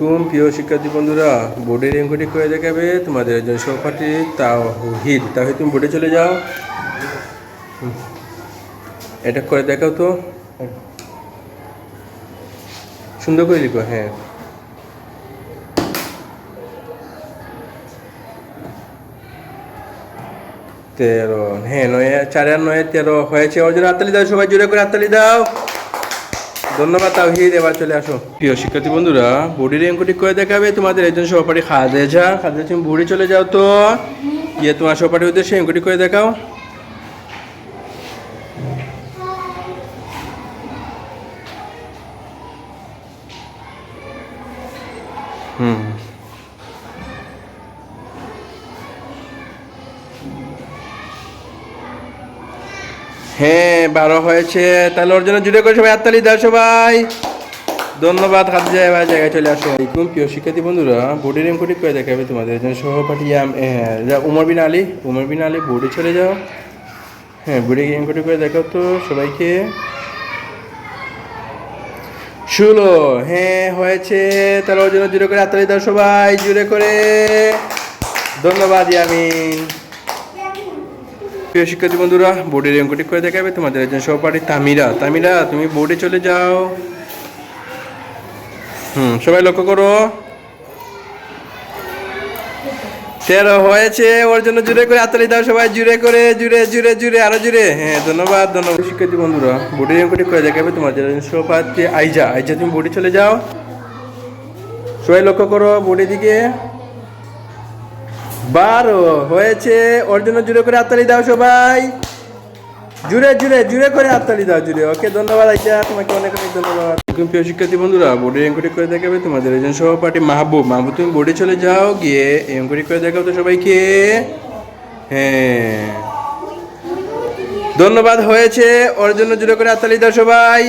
আলাইকুম, প্রিয় শিক্ষার্থী বন্ধুরা। বোর্ডের অঙ্কটি করে দেখাবে তোমাদের একজন সহপাঠী তাওহিদ। তাহিদ তুমি বোর্ডে চলে যাও। এটা করে দেখাও তো। সুন্দর করে লিখো হ্যাঁ। তেরো হ্যাঁ নয়, চার আর নয়, তেরো হয়েছে। ওর জন্য হাততালি দাও, সবাই জোরে করে হাততালি দাও। ধন্যবাদ তাহিদ এবার চলে আসো। প্রিয় শিক্ষার্থী বন্ধুরা বুড়ির অঙ্কটি করে দেখাবে তোমাদের একজন সহপাঠী খাদেজা খাদেজা তুমি বুড়ি চলে যাও তো। গিয়ে তোমার সহপাঠী উদ্দেশ্যে অঙ্কটি করে দেখাও। হুম। হ্যাঁ বারো হয়েছে। তাহলে ওর জন্য জুড়ে করে সবাই হাততালি দাও সবাই। ধন্যবাদ হাত এবার জায়গায় চলে আসো। আলাইকুম, প্রিয় শিক্ষার্থী বন্ধুরা, বোর্ডের এমকটি করে দেখাবে তোমাদের একজন সহপাঠী উমর বিন আলী। উমর বিন আলী বোর্ডে চলে যাও। হ্যাঁ বোর্ডে এমকটি করে দেখাও তো সবাইকে। ষোলো হ্যাঁ হয়েছে। তাহলে ওর জন্য জুড়ে করে হাততালি দাও সবাই, জুড়ে করে। ধন্যবাদ, ইয়ামিন। প্রিয় শিক্ষার্থী বন্ধুরা বোর্ডের অঙ্কটি করে দেখাবে তোমাদের একজন সহপাঠী, তামিরা। তামিরা, তুমি বোর্ডে চলে যাও। হুম, সবাই লক্ষ্য করো। তেরো হয়েছে, ওর জন্য জুড়ে করে হাততালি দাও সবাই, জুড়ে করে, জুড়ে জুড়ে জুড়ে, আরও জুড়ে। হ্যাঁ ধন্যবাদ ধন্যবাদ। শিক্ষার্থী বন্ধুরা বোর্ডের অঙ্কটি করে দেখাবে তোমাদের সহপাঠী, আইজা। আইজা, তুমি বোর্ডে চলে যাও। সবাই লক্ষ্য করো বোর্ডের দিকে বারো, হয়েছে। ওর জন্য জুড়ে করে হাততালি দাও সবাই। জুড়ে জুড়ে জুড়ে করে হাততালি দাও, জুড়ে। ওকে, ধন্যবাদ আইসা। তোমাকে অনেক অনেক ধন্যবাদ। এরকম প্রিয় শিক্ষার্থী বন্ধুরা বোর্ডের এঙ্কুটি করে দেখাবে তোমাদের একজন সহপাঠী মাহবুব। মাহবুব, তুমি বোর্ডে চলে যাও, গিয়ে এঙ্কুটি করে দেখাও তো সবাইকে। হ্যাঁ। ধন্যবাদ, হয়েছে। ওর জন্য জুড়ে করে হাততালি দাও সবাই।